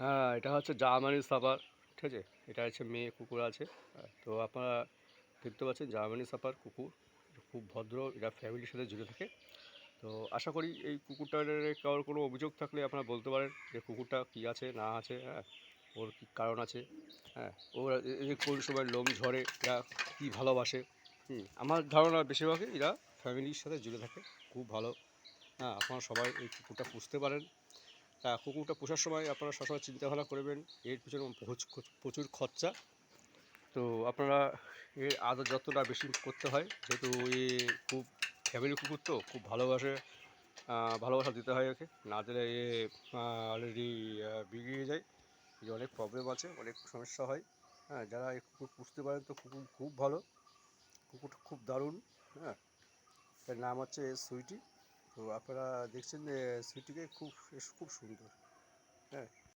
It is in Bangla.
হ্যাঁ এটা হচ্ছে জার্মানি সাপার ঠিক আছে? এটা হচ্ছে মেয়ে, কুকুর আছে। তো আপনারা দেখতে পাচ্ছেন জার্মানি সাপার কুকুর খুব ভদ্র এরা ফ্যামিলির সাথে জুড়ে থাকে। তো আশা করি এই কুকুরটার কারোর কোনো অভিযোগ থাকলে আপনারা বলতে পারেন যে কুকুরটা কী আছে, না আছে হ্যাঁ ওর কী কারণ আছে হ্যাঁ ওরা কোন সময় লোম ঝরে, এরা কী ভালোবাসে, হুম, আমার ধারণা বেশিরভাগই এরা ফ্যামিলির সাথে জুড়ে থাকে, খুব ভালো। হ্যাঁ আপনারা সবাই এই কুকুরটা পুষতে পারেন। তা কুকুরটা পোষার সময় আপনারা সবসময় চিন্তাভাবনা করবেন, এর পিছনে প্রচুর- খরচা। তো আপনারা এর আদর যত্নটা বেশি করতে হয়, যেহেতু এ খুব ফ্যামিলি কুকুর তো, খুব ভালোবাসে ভালোবাসা দিতে হয় ওকে। না দিলে এ অলরেডি বিগড়িয়ে যায়। যে অনেক প্রবলেম আছে, অনেক সমস্যা হয়। হ্যাঁ যারা এই কুকুর পুষতে পারেন তো কুকুর খুব ভালো। কুকুরটা খুব দারুণ হ্যাঁ। এর নাম হচ্ছে সুইটি। তো আপনারা দেখছেন সুইটিকে খুব খুব সুন্দর। হ্যাঁ?